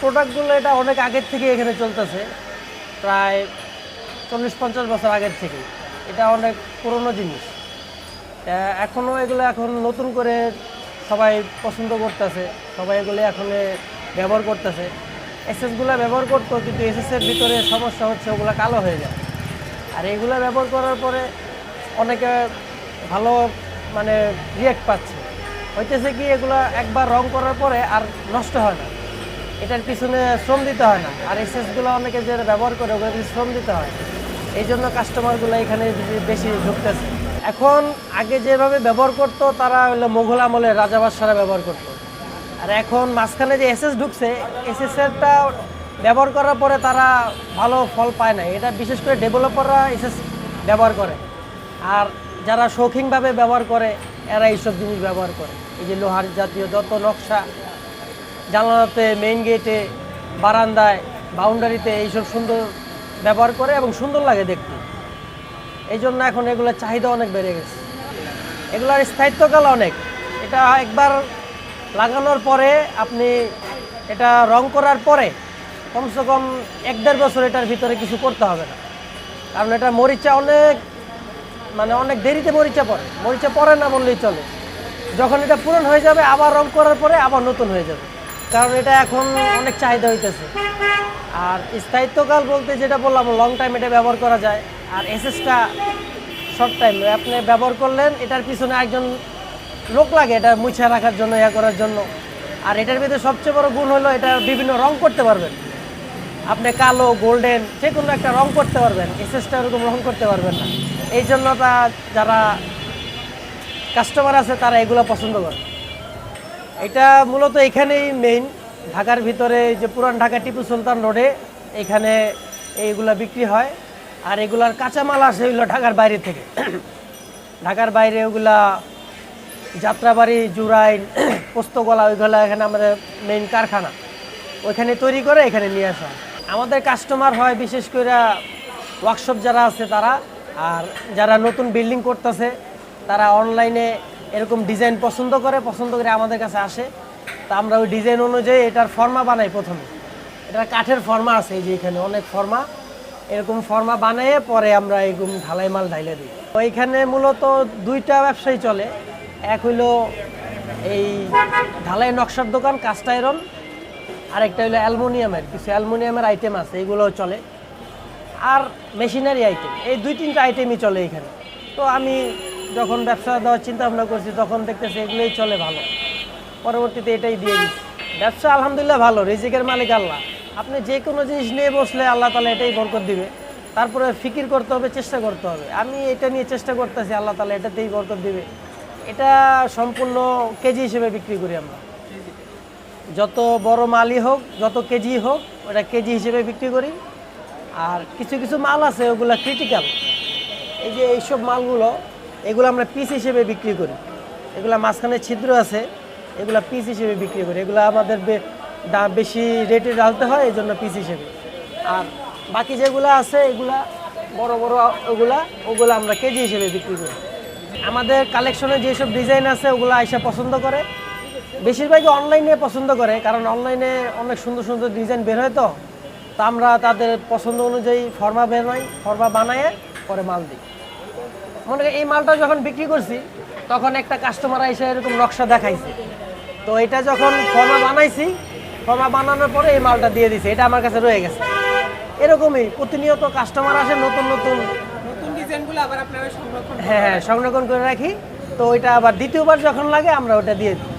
প্রোডাক্টগুলো এটা অনেক আগের থেকে এখানে চলতেছে। প্রায় চল্লিশ, পঞ্চাশ বছর আগের থেকে এটা অনেক পুরনো জিনিস। এখনও এগুলো এখন নতুন করে সবাই পছন্দ করতেছে। সবাই এগুলো এখন ব্যবহার করতেছে। এসএসগুলো ব্যবহার করতো, কিন্তু এসএসের ভিতরে সমস্যা হচ্ছে ওগুলো কালো হয়ে যায়। আর এগুলো ব্যবহার করার পরে অনেকে ভালো মানে রিয়েক্ট পাচ্ছে। হইতেছে কি, এগুলো একবার রং করার পরে আর নষ্ট হয় না। এটার পিছনে শ্রম দিতে হয় না। আর এসএসগুলো অনেকে যে ব্যবহার করে ওগুলো শ্রম দিতে হয়। এই জন্য কাস্টমারগুলো এখানে বেশি- ঢুকতেছে। এখন আগে যেভাবে ব্যবহার করতো, তারা হলো মোঘল আমলে রাজাবাদশারা ব্যবহার করতো। আর এখন মাঝখানে যে এসএস ঢুকছে এসএসএরটা ব্যবহার করার পরে তারা ভালো ফল পায় না এটা বিশেষ করে ডেভেলপাররা এসএস ব্যবহার করে। আর যারা শৌখিনভাবে ব্যবহার করে, এরা এইসব জিনিস ব্যবহার করে। এই যে লোহার জাতীয় যত নকশা জানালাতে মেইন গেটে বারান্দায় বাউন্ডারিতে এইসব সুন্দর ব্যবহার করে এবং সুন্দর লাগে দেখতে। এই জন্য এখন এগুলোর চাহিদা অনেক বেড়ে গেছে। এগুলোর স্থায়িত্বকাল অনেক। এটা একবার লাগানোর পরে আপনি এটা রং করার পরে কমসে কম এক দেড় বছর এটার ভিতরে কিছু করতে হবে না। কারণ এটা মরিচা অনেক মানে অনেক দেরিতে মরিচা পড়ে। মরিচা পড়ে না বললেই চলে। যখন এটা পূরণ হয়ে যাবে, আবার রং করার পরে আবার নতুন হয়ে যাবে। কারণ এটা এখন অনেক চাহিদা হইতেছে। আর স্থায়িত্বকাল বলতে যেটা বললাম লং টাইম এটা ব্যবহার করা যায়। আর এসএসটা শর্ট টাইম আপনি ব্যবহার করলেন, এটার পিছনে একজন লোক লাগে, এটা মুছে রাখার জন্য, ইয়া করার জন্য। আর এটার ভিতরে সবচেয়ে বড় গুণ হলো, এটা বিভিন্ন রং করতে পারবেন। আপনি কালো গোল্ডেন যে কোনো একটা রং করতে পারবেন এসএসটা ওরকম রং করতে পারবেন না। এই জন্য তা যারা কাস্টমার আছে, তারা এগুলো পছন্দ করে। এটা মূলত এখানেই মেইন ঢাকার ভিতরে যে পুরান ঢাকা টিপু সুলতান রোডে এখানে এইগুলা বিক্রি হয়। আর এগুলার কাঁচামাল আসে এগুলো ঢাকার বাইরে থেকে। ঢাকার বাইরে ওগুলা যাত্রাবাড়ি, জুরাইন, পোস্তগোলা, ওইগুলো এখানে আমাদের মেইন কারখানা। ওইখানে তৈরি করে এখানে নিয়ে আসা। আমাদের কাস্টমার হয় বিশেষ করে ওয়ার্কশপ যারা আছে তারা। আর যারা নতুন বিল্ডিং করতেছে, তারা অনলাইনে এরকম ডিজাইন পছন্দ করে পছন্দ করে আমাদের কাছে আসে। তা আমরা ওই ডিজাইন অনুযায়ী এটার ফর্মা বানাই প্রথমে। এটা কাঠের ফর্মা আছে এই যে এখানে, অনেক ফর্মা এরকম ফর্মা বানিয়ে পরে আমরা এরকম ঢালাই মাল ঢাইলে দিই। তো এখানে মূলত দুইটা ব্যবসায়ী চলে। এক হইল এই ঢালাই নকশার দোকান কাস্ট আয়রন আরেকটা হলো অ্যালমোনিয়ামের, কিছু অ্যালমোনিয়ামের আইটেম আছে, এগুলোও চলে। আর মেশিনারি আইটেম এই দুই তিনটা আইটেমই চলে এখানে। তো আমি যখন ব্যবসা দেওয়ার চিন্তা ভাবনা করছি, তখন দেখতেছি এগুলোই চলে ভালো। পরবর্তীতে এটাই দিয়ে দিচ্ছি। ব্যবসা আলহামদুলিল্লাহ ভালো, রিজিকের মালিক আল্লাহ। আপনি যে কোনো জিনিস নিয়ে বসলে আল্লাহ তালা এটাই বরকত দিবে। তারপরে ফিকির করতে হবে, চেষ্টা করতে হবে। আমি এটা নিয়ে চেষ্টা করতেছি, আল্লাহ তালা এটাতেই বরকত দিবে। এটা সম্পূর্ণ কেজি হিসেবে বিক্রি করি আমরা। যত বড় মালই হোক, যত কেজি হোক, ওটা কেজি হিসেবে বিক্রি করি। আর কিছু কিছু মাল আছে, ওগুলো ক্রিটিক্যাল এই যে এইসব মালগুলো এগুলো আমরা পিস হিসেবে বিক্রি করি। এগুলো মাঝখানে ছিদ্র আছে, এগুলো পিস হিসেবে বিক্রি করি। এগুলো আমাদের বেশি রেটে ডালতে হয় এই জন্য পিস হিসেবে। আর বাকি যেগুলো আছে, এগুলা বড় বড় ওগুলা, ওগুলো আমরা কেজি হিসেবে বিক্রি করি। আমাদের কালেকশনে যেসব ডিজাইন আছে, ওগুলো আইসা পছন্দ করে। বেশিরভাগই অনলাইনে পছন্দ করে, কারণ অনলাইনে অনেক সুন্দর সুন্দর ডিজাইন বের হয় তো। তা আমরা তাদের পছন্দ অনুযায়ী ফর্মা বের হয় ফর্মা বানায় পরে মাল দিই। মনে করি এই মালটা যখন বিক্রি করছি তখন একটা কাস্টমার এসে এরকম নকশা দেখাইছে। তো এটা যখন ফর্মা বানাইছি ফর্মা বানানোর পরে এই মালটা দিয়ে দিছে এটা আমার কাছে রয়ে গেছে। এরকমই প্রতিনিয়ত কাস্টমার আসে নতুন নতুন নতুন ডিজাইনগুলো আবার আপনারা সংরক্ষণ হ্যাঁ হ্যাঁ সংরক্ষণ করে রাখি। তো ওইটা আবার দ্বিতীয়বার যখন লাগে আমরা ওটা দিয়ে দিই।